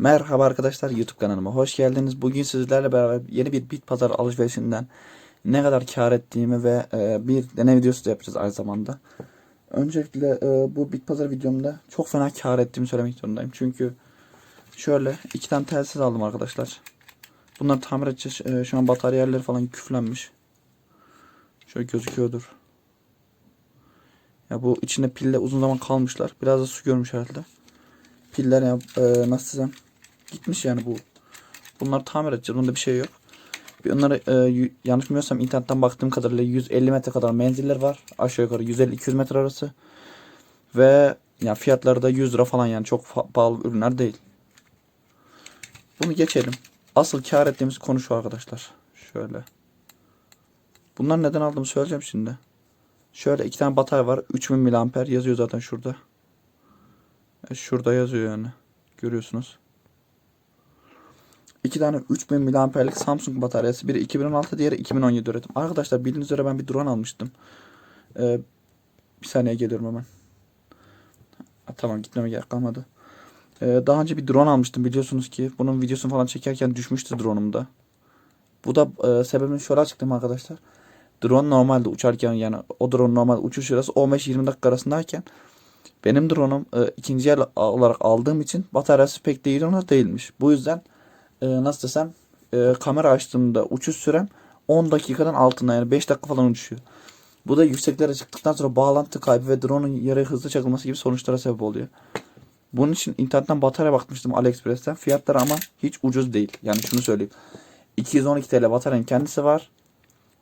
Merhaba arkadaşlar YouTube kanalıma hoş geldiniz. Bugün sizlerle beraber yeni bir bit pazar alışverişinden ne kadar kar ettiğimi ve e, bir deney videosu da yapacağız aynı zamanda. Öncelikle e, bu bit pazar videomda çok fena kar ettiğimi söylemek zorundayım. Çünkü şöyle iki tane telsiz aldım arkadaşlar. Bunları tamir edeceğiz. E, şu an batarya yerleri falan küflenmiş. Şöyle gözüküyordur. Ya bu içinde pille uzun zaman kalmışlar. Biraz da su görmüş herhalde. Piller ya e, nasıl desem gitmiş yani bu. Bunları tamir edeceğiz. Bunda bir şey yok. Bir onları e, yanlış bilmiyorsam internetten baktığım kadarıyla 150 metre kadar menziller var. Aşağı yukarı 150-200 metre arası. Ve yani fiyatları da 100 lira falan yani çok pahalı ürünler değil. Bunu geçelim. Asıl kar ettiğimiz konu şu arkadaşlar. Şöyle. Bunlar neden aldığımı söyleyeceğim şimdi. Şöyle iki tane batarya var. 3000 mAh yazıyor zaten şurada. E, Şurada yazıyor yani. Görüyorsunuz. İki tane 3000 mAh'lik Samsung bataryası. Biri 2016 diğeri 2017 üretim. Arkadaşlar bildiğiniz üzere ben bir drone almıştım. Ee, bir saniye geliyorum hemen. Ha, tamam gitmeme gerek kalmadı. Ee, daha önce bir drone almıştım biliyorsunuz ki. Bunun videosunu falan çekerken düşmüştü drone'umda. Bu da e, sebebini şöyle açıklayayım arkadaşlar. Drone normalde uçarken yani o drone normal uçuş süresi 15-20 dakika arasındayken benim drone'um e, ikinci el olarak aldığım için bataryası pek de iyi drone değilmiş. Bu yüzden e, nasıl desem e, kamera açtığımda uçuş sürem 10 dakikadan altında yani 5 dakika falan uçuyor. Bu da yükseklere çıktıktan sonra bağlantı kaybı ve drone'un yere hızlı çakılması gibi sonuçlara sebep oluyor. Bunun için internetten batarya bakmıştım AliExpress'ten. Fiyatları ama hiç ucuz değil. Yani şunu söyleyeyim. 212 TL bataryanın kendisi var.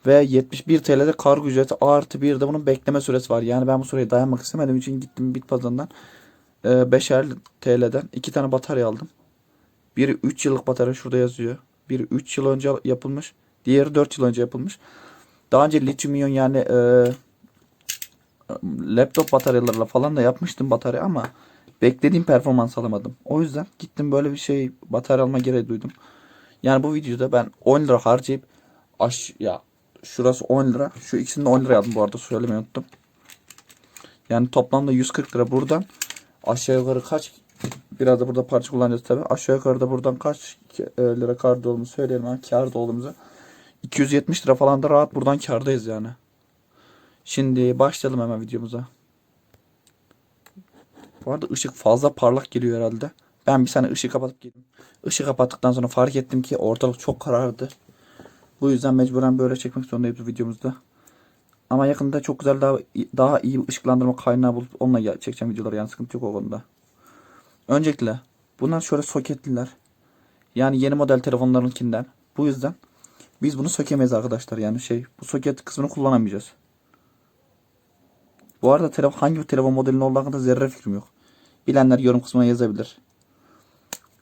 Ve 71 TL'de kargo ücreti artı bir de bunun bekleme süresi var. Yani ben bu süreye dayanmak istemediğim için gittim bit pazarından e, 5'er TL'den iki tane batarya aldım. Biri 3 yıllık batarya şurada yazıyor. Biri 3 yıl önce yapılmış. Diğeri 4 yıl önce yapılmış. Daha önce lityum iyon yani e, laptop bataryalarla falan da yapmıştım batarya ama beklediğim performans alamadım. O yüzden gittim böyle bir şey batarya alma gereği duydum. Yani bu videoda ben 10 lira harcayıp aş ya şurası 10 lira. Şu ikisini de 10 lira aldım bu arada söylemeyi unuttum. Yani toplamda 140 lira buradan aşağı yukarı kaç biraz da burada parça kullanacağız tabi. Aşağı yukarı da buradan kaç e, lira kar olduğumuzu söyleyelim ha. Kar olduğumuzu. 270 lira falan da rahat buradan kardayız yani. Şimdi başlayalım hemen videomuza. Bu arada ışık fazla parlak geliyor herhalde. Ben bir saniye ışığı kapatıp geldim. Işığı kapattıktan sonra fark ettim ki ortalık çok karardı. Bu yüzden mecburen böyle çekmek zorundayım bu videomuzda. Ama yakında çok güzel daha daha iyi ışıklandırma kaynağı bulup onunla çekeceğim videoları yani sıkıntı yok o konuda. Öncelikle bunlar şöyle soketliler. Yani yeni model telefonlarınkinden. Bu yüzden biz bunu sökemeyiz arkadaşlar yani şey bu soket kısmını kullanamayacağız. Bu arada telefon hangi bir telefon modelinin olduğu hakkında zerre fikrim yok. Bilenler yorum kısmına yazabilir.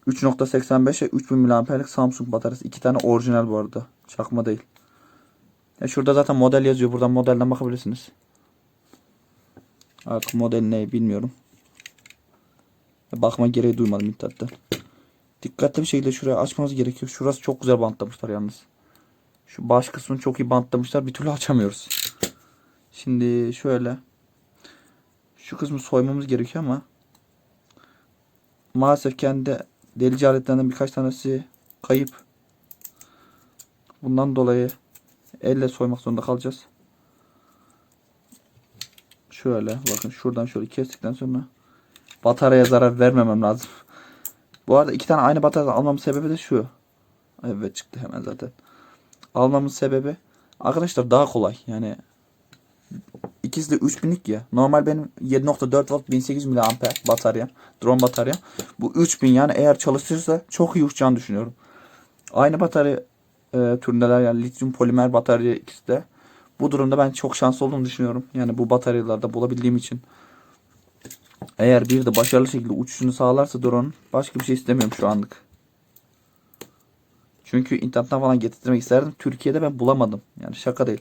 3.85 ve 3000 mAh'lik Samsung bataryası. iki tane orijinal bu arada. Çakma değil. Ya şurada zaten model yazıyor. Buradan modelden bakabilirsiniz. Artık model ne bilmiyorum. Bakma gereği duymadım internette. Dikkatli bir şekilde şuraya açmamız gerekiyor. Şurası çok güzel bantlamışlar yalnız. Şu baş kısmını çok iyi bantlamışlar. Bir türlü açamıyoruz. Şimdi şöyle. Şu kısmı soymamız gerekiyor ama maalesef kendi delici aletlerinden birkaç tanesi kayıp. Bundan dolayı elle soymak zorunda kalacağız. Şöyle bakın şuradan şöyle kestikten sonra bataryaya zarar vermemem lazım. Bu arada iki tane aynı batarya almamın sebebi de şu. Evet çıktı hemen zaten. Almamın sebebi arkadaşlar daha kolay. Yani ikisi de 3000'lik ya. Normal benim 7.4 volt 1800 mAh bataryam. Drone bataryam. Bu 3000 yani eğer çalışırsa çok iyi uçacağını düşünüyorum. Aynı batarya e, türündeler yani lityum polimer batarya ikisi de. Bu durumda ben çok şanslı olduğumu düşünüyorum. Yani bu bataryalarda bulabildiğim için. Eğer bir de başarılı şekilde uçuşunu sağlarsa drone başka bir şey istemiyorum şu anlık. Çünkü internetten falan getirtmek isterdim. Türkiye'de ben bulamadım. Yani şaka değil.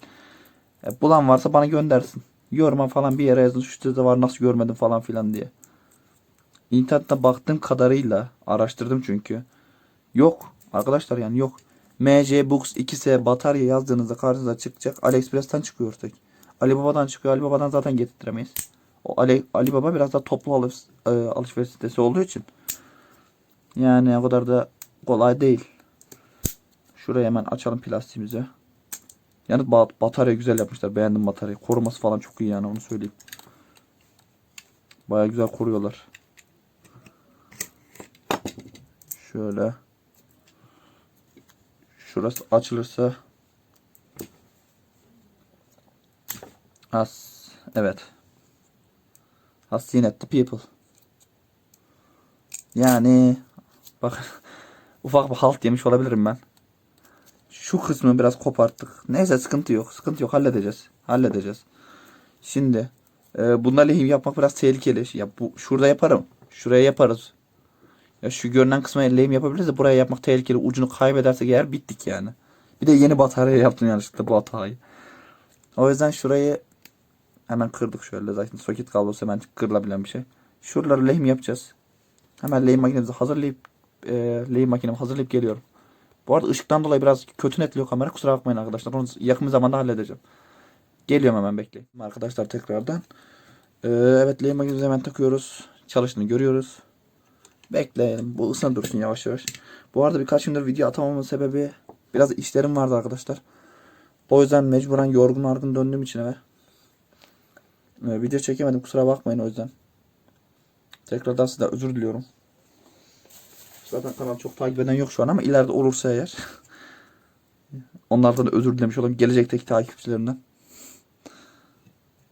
E, bulan varsa bana göndersin. Yoruma falan bir yere yazın şu sitede var nasıl görmedim falan filan diye. İnternette baktığım kadarıyla araştırdım çünkü. Yok arkadaşlar yani yok. MC Books 2S batarya yazdığınızda karşınıza çıkacak. AliExpress'ten çıkıyor tek. Alibaba'dan çıkıyor. Alibaba'dan zaten getirtiremeyiz. O Ali, Alibaba biraz daha toplu alış, e, alışveriş sitesi olduğu için Yani o kadar da kolay değil. Şuraya hemen açalım plastiğimizi. Yani bat- batarya güzel yapmışlar. Beğendim bataryayı. Koruması falan çok iyi yani onu söyleyeyim. Baya güzel koruyorlar. Şöyle. Şurası açılırsa Has evet. Has seen at the people. Yani bak ufak bir halt yemiş olabilirim ben. Şu kısmı biraz koparttık. Neyse sıkıntı yok. Sıkıntı yok. Halledeceğiz. Halledeceğiz. Şimdi e, bunda lehim yapmak biraz tehlikeli. Ya bu şurada yaparım. Şuraya yaparız. Ya şu görünen kısma lehim yapabiliriz de buraya yapmak tehlikeli. Ucunu kaybedersek eğer bittik yani. Bir de yeni batarya yaptım yanlışlıkla bu hatayı. O yüzden şurayı hemen kırdık şöyle. Zaten soket kablosu hemen kırılabilen bir şey. Şuraları lehim yapacağız. Hemen lehim makinemizi hazırlayıp e, lehim makinemi hazırlayıp geliyorum. Bu arada ışıktan dolayı biraz kötü netliyor kamera. Kusura bakmayın arkadaşlar. Onu yakın zamanda halledeceğim. Geliyorum hemen bekleyin. Arkadaşlar tekrardan. Ee, evet lehim makinemizi hemen takıyoruz. Çalıştığını görüyoruz. Bekleyelim. Bu ısına dursun yavaş yavaş. Bu arada birkaç gündür video atamamın sebebi biraz işlerim vardı arkadaşlar. O yüzden mecburen yorgun argın döndüğüm için eve. Ee, video çekemedim kusura bakmayın o yüzden. Tekrardan sizden özür diliyorum. Zaten kanal çok takip eden yok şu an ama ileride olursa eğer. Onlardan da özür dilemiş olayım. Gelecekteki takipçilerimden.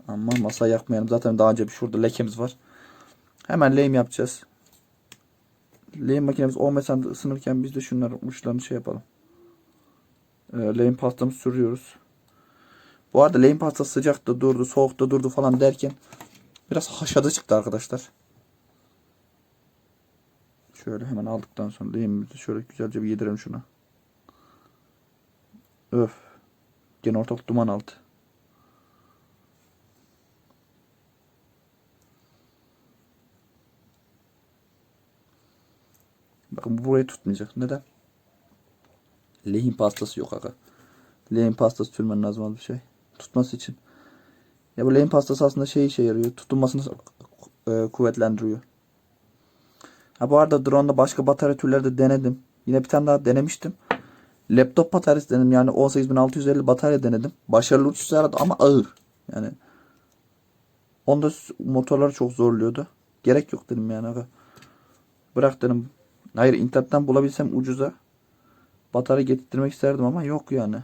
Ama masa yakmayalım. Zaten daha önce bir şurada lekemiz var. Hemen lehim yapacağız. Lehim makinemiz 15 saniye ısınırken biz de şunların uçlarını şey yapalım. Ee, lehim pastamızı sürüyoruz. Bu arada lehim pasta sıcakta durdu, soğukta durdu falan derken biraz haşadı çıktı arkadaşlar. Şöyle hemen aldıktan sonra lehimimizi şöyle güzelce bir yedirelim şuna. Öf. Gene ortalık duman aldı. Bakın bu burayı tutmayacak. Neden? Lehim pastası yok aga. Lehim pastası sürmen lazım az bir şey. Tutması için. Ya bu lehim pastası aslında şey işe yarıyor. Tutunmasını e, kuvvetlendiriyor. Ha bu arada drone'da başka batarya türleri de denedim. Yine bir tane daha denemiştim. Laptop bataryası denedim. Yani 18650 batarya denedim. Başarılı uçuş sağladı ama ağır. Yani onda motorları çok zorluyordu. Gerek yok dedim yani. Bırak dedim. Hayır internetten bulabilsem ucuza batarya getirtmek isterdim ama yok yani.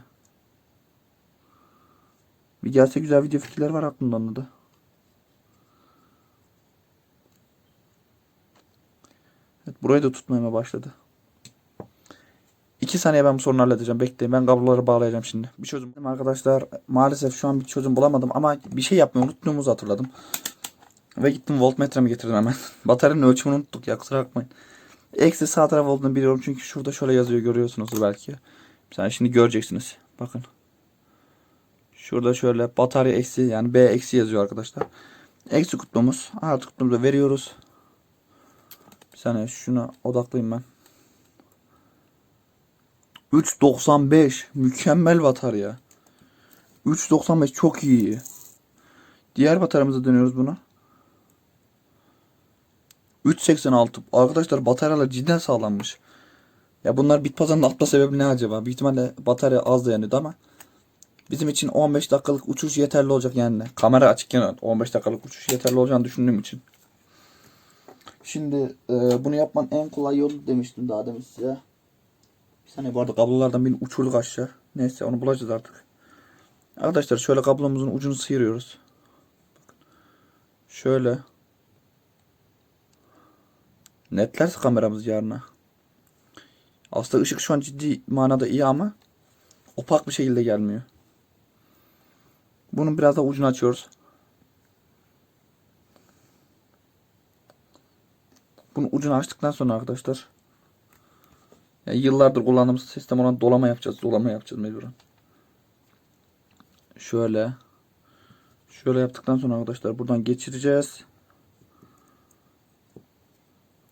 Bir gelse güzel video fikirleri var aklımda onda da. Evet, burayı da tutmaya başladı. İki saniye ben bu sorunu halledeceğim. Bekleyin. Ben kabloları bağlayacağım şimdi. Bir çözüm. Arkadaşlar maalesef şu an bir çözüm bulamadım ama bir şey yapmayı unuttuğumuzu hatırladım. Ve gittim voltmetremi getirdim hemen. Bataryanın ölçümünü unuttuk ya kusura bakmayın. Eksi sağ taraf olduğunu biliyorum çünkü şurada şöyle yazıyor görüyorsunuzdur belki. Saniye şimdi göreceksiniz. Bakın. Şurada şöyle batarya eksi yani B eksi yazıyor arkadaşlar. Eksi kutbumuz. Artı kutbumuzu veriyoruz. Bir saniye şuna odaklayayım ben. 3.95 mükemmel batarya. 3.95 çok iyi. Diğer bataryamıza dönüyoruz buna. 3.86 arkadaşlar bataryalar cidden sağlanmış. Ya bunlar bit pazarının atma sebebi ne acaba? Büyük ihtimalle batarya az dayanıyordu ama bizim için 15 dakikalık uçuş yeterli olacak yani. Kamera açıkken 15 dakikalık uçuş yeterli olacağını düşündüğüm için. Şimdi e, bunu yapmanın en kolay yolu demiştim daha demin size. Bir saniye bu arada kablolardan birini uçurduk aşağı. Neyse onu bulacağız artık. Arkadaşlar şöyle kablomuzun ucunu sıyırıyoruz. Şöyle. Netlerse kameramız yarına. Aslında ışık şu an ciddi manada iyi ama opak bir şekilde gelmiyor. Bunun biraz da ucunu açıyoruz. Bunun ucunu açtıktan sonra arkadaşlar yani yıllardır kullandığımız sistem olan dolama yapacağız. Dolama yapacağız mecburen. Şöyle şöyle yaptıktan sonra arkadaşlar buradan geçireceğiz.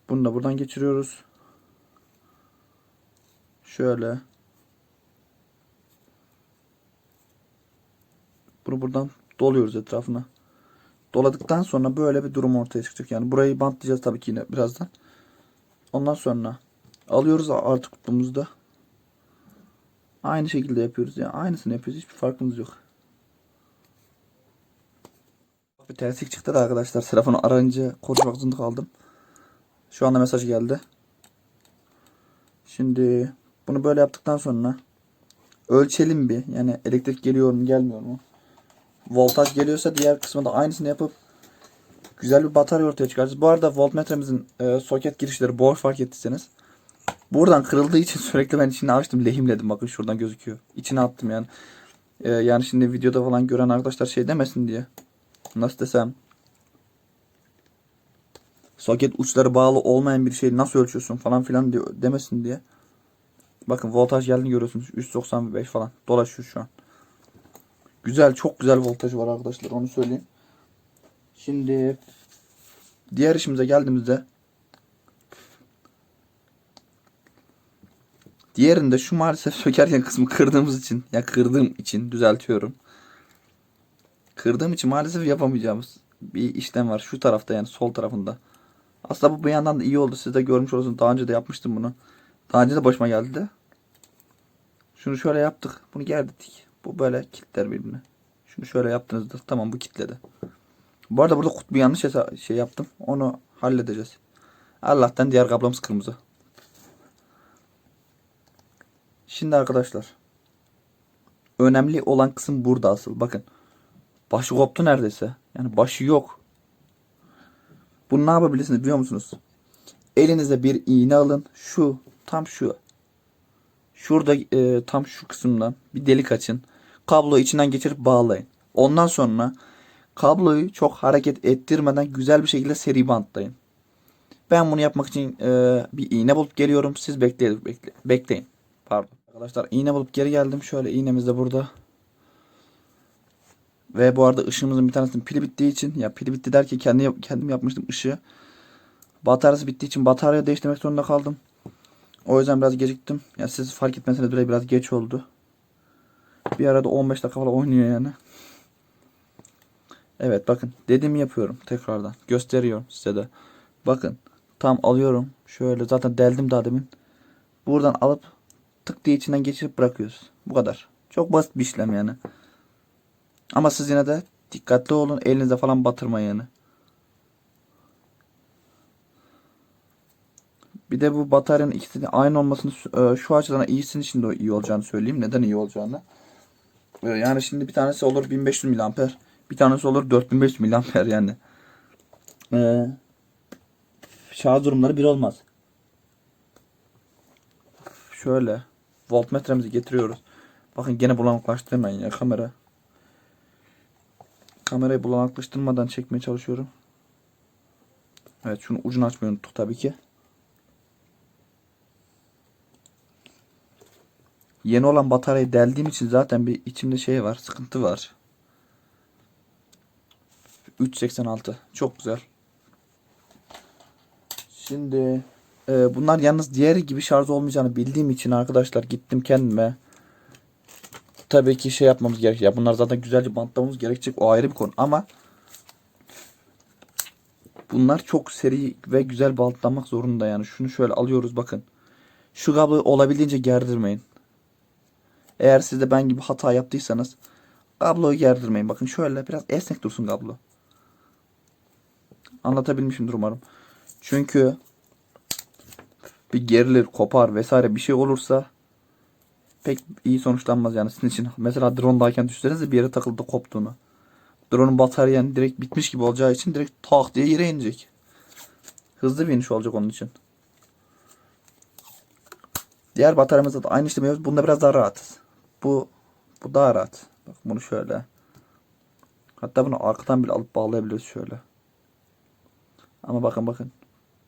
Bunu da buradan geçiriyoruz. Şöyle. Bunu buradan doluyoruz etrafına. Doladıktan sonra böyle bir durum ortaya çıkacak. Yani burayı bantlayacağız tabii ki yine birazdan. Ondan sonra Alıyoruz artı kutumuzda. Aynı şekilde yapıyoruz ya. Aynısını yapıyoruz. Hiçbir farkımız yok. Bir terslik çıktı da arkadaşlar. Telefonu arayınca konuşmak zorunda kaldım. Şu anda mesaj geldi. Şimdi bunu böyle yaptıktan sonra ölçelim bir. Yani elektrik geliyor mu gelmiyor mu? Voltaj geliyorsa diğer kısmı da aynısını yapıp güzel bir batarya ortaya çıkaracağız. Bu arada voltmetremizin e, soket girişleri boş fark ettiyseniz. Buradan kırıldığı için sürekli ben içine açtım lehimledim bakın şuradan gözüküyor. İçine attım yani. E, yani şimdi videoda falan gören arkadaşlar şey demesin diye. Nasıl desem. Soket uçları bağlı olmayan bir şeyi nasıl ölçüyorsun falan filan diyor demesin diye. Bakın voltaj geldiğini görüyorsunuz. 395 falan dolaşıyor şu an. Güzel çok güzel voltaj var arkadaşlar onu söyleyeyim. Şimdi diğer işimize geldiğimizde diğerinde şu maalesef sökerken kısmı kırdığımız için ya kırdığım için düzeltiyorum. Kırdığım için maalesef yapamayacağımız bir işlem var şu tarafta yani sol tarafında. Aslında bu bir yandan da iyi oldu. Siz de görmüş olursunuz. Daha önce de yapmıştım bunu. Daha önce de başıma geldi de. Şunu şöyle yaptık. Bunu gerdik. Bu böyle kilitler birbirine. Şunu şöyle yaptığınızda tamam bu kilitledi. Bu arada burada kutbu yanlış şey yaptım. Onu halledeceğiz. Allah'tan diğer kablomuz kırmızı. Şimdi arkadaşlar. Önemli olan kısım burada asıl. Bakın. Başı koptu neredeyse. Yani başı yok. Bunu ne yapabilirsiniz biliyor musunuz? Elinize bir iğne alın. Şu tam şu. Şurada e, tam şu kısımdan bir delik açın. Kabloyu içinden geçirip bağlayın. Ondan sonra kabloyu çok hareket ettirmeden güzel bir şekilde seri bantlayın. Ben bunu yapmak için e, bir iğne bulup geliyorum. Siz bekleyin, bekle, bekleyin. Pardon. Arkadaşlar iğne bulup geri geldim. Şöyle iğnemiz de burada. Ve bu arada ışığımızın bir tanesinin pili bittiği için ya pili bitti derken kendi kendim yapmıştım ışığı. Bataryası bittiği için batarya değiştirmek zorunda kaldım. O yüzden biraz geciktim. Ya siz fark etmeseniz bile biraz geç oldu. Bir arada 15 dakika falan oynuyor yani. Evet bakın dediğimi yapıyorum tekrardan. Gösteriyorum size de. Bakın tam alıyorum. Şöyle zaten deldim daha demin. Buradan alıp tık diye içinden geçirip bırakıyoruz. Bu kadar. Çok basit bir işlem yani. Ama siz yine de dikkatli olun. Elinize falan batırmayın yani. Bir de bu bataryanın ikisinin aynı olmasını e, şu açıdan iyisinin için de iyi olacağını söyleyeyim. Neden iyi olacağını. E, Yani şimdi bir tanesi olur 1500 mAh. Bir tanesi olur 4500 mAh yani. Ee, şarj durumları bir olmaz. Şöyle voltmetremizi getiriyoruz. Bakın gene bulanıklaştırmayın ya kamera. Kamerayı bulanıklaştırmadan çekmeye çalışıyorum. Evet şunu ucunu unuttuk tabii ki. Yeni olan bataryayı deldiğim için zaten bir içimde şey var, sıkıntı var. 3.86 çok güzel. Şimdi e, bunlar yalnız diğeri gibi şarj olmayacağını bildiğim için arkadaşlar gittim kendime. Tabii ki şey yapmamız gerek. Ya bunlar zaten güzelce bantlamamız gerekecek. O ayrı bir konu ama bunlar çok seri ve güzel bantlanmak zorunda yani. Şunu şöyle alıyoruz bakın. Şu kabloyu olabildiğince gerdirmeyin. Eğer siz de ben gibi hata yaptıysanız kabloyu gerdirmeyin. Bakın şöyle biraz esnek dursun kablo. Anlatabilmişimdir umarım. Çünkü bir gerilir, kopar vesaire bir şey olursa pek iyi sonuçlanmaz yani sizin için. Mesela drone'dayken düşünsenize bir yere takıldı koptuğunu. Drone'un bataryanı direkt bitmiş gibi olacağı için direkt tak diye yere inecek. Hızlı bir iniş olacak onun için. Diğer bataryamızda da aynı işlemi yapıyoruz. Bunda biraz daha rahatız. Bu bu daha rahat. Bak bunu şöyle. Hatta bunu arkadan bile alıp bağlayabiliyoruz şöyle. Ama bakın bakın.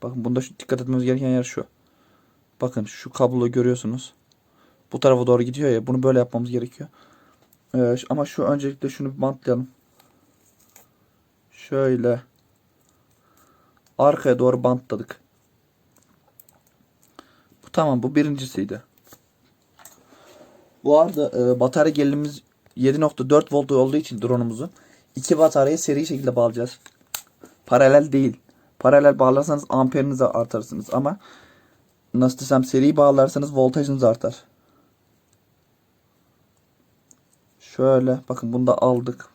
Bakın bunda şu dikkat etmemiz gereken yer şu. Bakın şu kabloyu görüyorsunuz. Bu tarafa doğru gidiyor ya. Bunu böyle yapmamız gerekiyor. Ee, ama şu öncelikle şunu bantlayalım. Şöyle. Arkaya doğru bantladık. Bu tamam bu birincisiydi. Bu arada e, batarya gerilimimiz 7.4 volt olduğu için drone'umuzu iki bataryayı seri şekilde bağlayacağız. Paralel değil. Paralel bağlarsanız amperinizi artarsınız ama nasıl desem seri bağlarsanız voltajınız artar. Şöyle bakın bunu da aldık.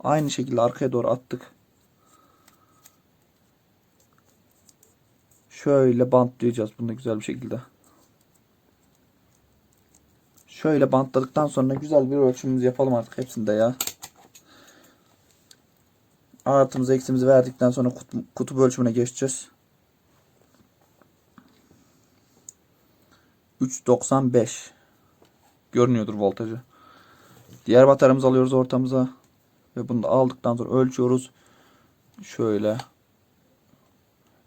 Aynı şekilde arkaya doğru attık. Şöyle bantlayacağız bunu güzel bir şekilde. Şöyle bantladıktan sonra güzel bir ölçümümüzü yapalım artık hepsinde ya. Artımızı eksimizi verdikten sonra kutu, kutup ölçümüne geçeceğiz. 3.95 görünüyordur voltajı. Diğer bataryamızı alıyoruz ortamıza. Ve bunu da aldıktan sonra ölçüyoruz. Şöyle.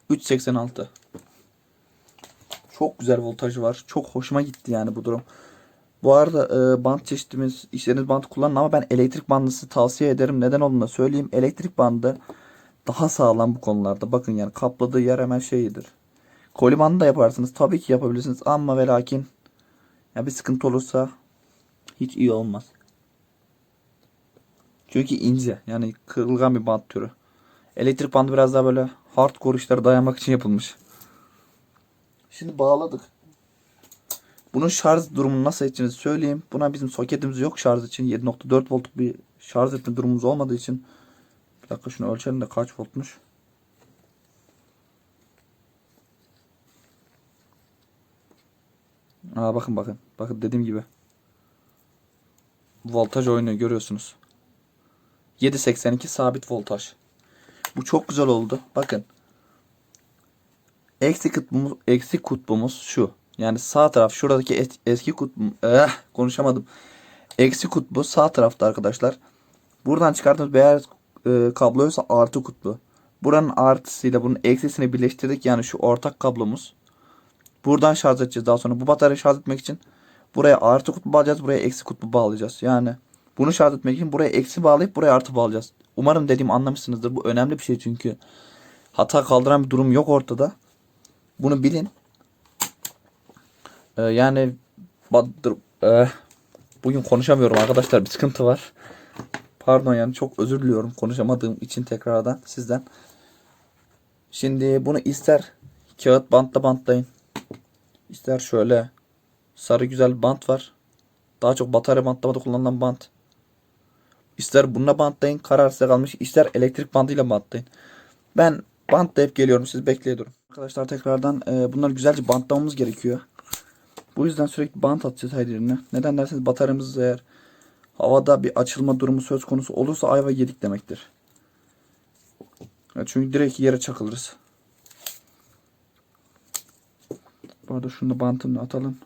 3.86 Çok güzel voltajı var. Çok hoşuma gitti yani bu durum. Bu arada e, bant çeşitimiz, işleriniz bant kullanın ama ben elektrik bandını tavsiye ederim. Neden olduğunu da söyleyeyim. Elektrik bandı daha sağlam bu konularda. Bakın yani kapladığı yer hemen şeyidir. Koli bandı da yaparsınız. Tabii ki yapabilirsiniz ama ve lakin ya bir sıkıntı olursa hiç iyi olmaz. Çünkü ince. Yani kırılgan bir bant türü. Elektrik bandı biraz daha böyle hardcore işlere dayanmak için yapılmış. Şimdi bağladık. Bunun şarj durumunu nasıl edeceğinizi söyleyeyim. Buna bizim soketimiz yok şarj için. 7.4 voltluk bir şarj etme durumumuz olmadığı için. Bir dakika şunu ölçelim de kaç voltmuş. Aa bakın bakın. Bakın dediğim gibi. Voltaj oynuyor görüyorsunuz. 7.82 sabit voltaj. Bu çok güzel oldu. Bakın. Eksi kutbumuz, eksi kutbumuz şu. Yani sağ taraf şuradaki es- eski kutbu eh, konuşamadım. Eksi kutbu sağ tarafta arkadaşlar. Buradan çıkardığımız beyaz e, kabloysa artı kutbu. Buranın artısıyla bunun eksisini birleştirdik. Yani şu ortak kablomuz. Buradan şarj edeceğiz daha sonra. Bu bataryayı şarj etmek için buraya artı kutbu bağlayacağız. Buraya eksi kutbu bağlayacağız. Yani bunu şarj etmek için buraya eksi bağlayıp buraya artı bağlayacağız. Umarım dediğimi anlamışsınızdır. Bu önemli bir şey çünkü. Hata kaldıran bir durum yok ortada. Bunu bilin. Ee, yani eh, bugün konuşamıyorum arkadaşlar. Bir sıkıntı var. Pardon yani çok özür diliyorum konuşamadığım için tekrardan sizden. Şimdi bunu ister kağıt bantla bantlayın. İster şöyle sarı güzel bant var. Daha çok batarya bantlamada kullanılan bant. İster bununla bantlayın. Karar size kalmış. İster elektrik bandıyla bantlayın. Ben bantlayıp geliyorum. Siz bekleyin durun. Arkadaşlar tekrardan e, bunları güzelce bantlamamız gerekiyor. Bu yüzden sürekli bant atacağız her yerine. Neden derseniz bataryamız eğer havada bir açılma durumu söz konusu olursa ayva yedik demektir. Ya çünkü direkt yere çakılırız. Bu arada şunu da bantını atalım.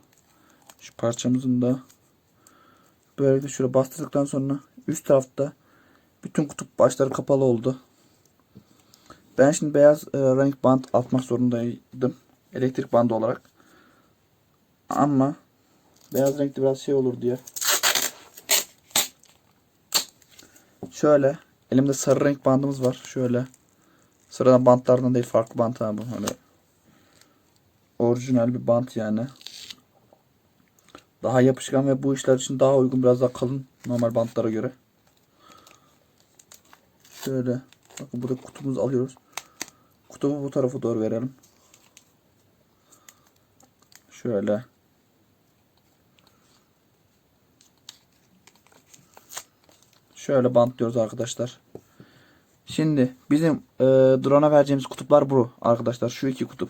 Şu parçamızın da böyle şöyle bastırdıktan sonra üst tarafta bütün kutup başları kapalı oldu. Ben şimdi beyaz e, renk bant atmak zorundaydım. Elektrik bandı olarak. Ama beyaz renkli biraz şey olur diye. Şöyle elimde sarı renk bandımız var. Şöyle sıradan bantlardan değil farklı bant ha bu. Hani orijinal bir bant yani. Daha yapışkan ve bu işler için daha uygun biraz daha kalın normal bantlara göre. Şöyle bakın burada kutumuzu alıyoruz. Kutumu bu tarafa doğru verelim. Şöyle. Şöyle bantlıyoruz arkadaşlar. Şimdi bizim e, drone'a vereceğimiz kutuplar bu arkadaşlar. Şu iki kutup.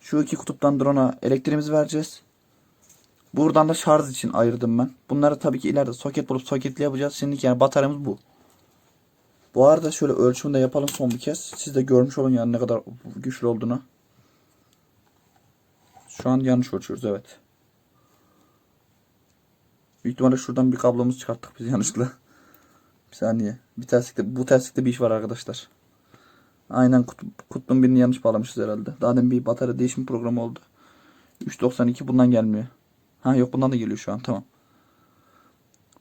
Şu iki kutuptan drone'a elektriğimizi vereceğiz. Buradan da şarj için ayırdım ben. Bunları tabii ki ileride soket bulup soketli yapacağız. Şimdiki yani bataryamız bu. Bu arada şöyle ölçümünü de yapalım son bir kez. Siz de görmüş olun yani ne kadar güçlü olduğunu. Şu an yanlış ölçüyoruz evet. Büyük ihtimalle şuradan bir kablomuz çıkarttık biz yanlışlıkla. Bir saniye. Bir terslikte, bu terslikte bir iş var arkadaşlar. Aynen kutbun birini yanlış bağlamışız herhalde. Daha demin bir batarya değişim programı oldu. 392 bundan gelmiyor. Ha yok bundan da geliyor şu an tamam.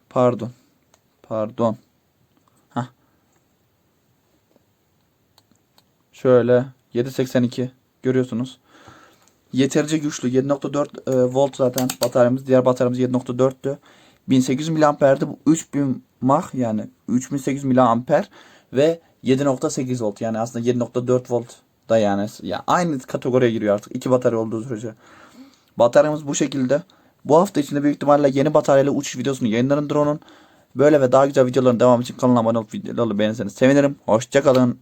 Pardon. Pardon. Ha. Şöyle 782 görüyorsunuz. Yeterince güçlü. 7.4 e, volt zaten bataryamız. Diğer bataryamız 7.4'tü. 1800 miliamperdi. Bu 3000 mah yani 3800 miliamper ve 7.8 volt yani aslında 7.4 volt da yani ya aynı kategoriye giriyor artık. iki batarya olduğu sürece. Bataryamız bu şekilde. Bu hafta içinde büyük ihtimalle yeni bataryayla uçuş videosunu yayınlarım drone'un. Böyle ve daha güzel videoların devamı için kanala abone olup videoları beğenirseniz sevinirim. Hoşçakalın.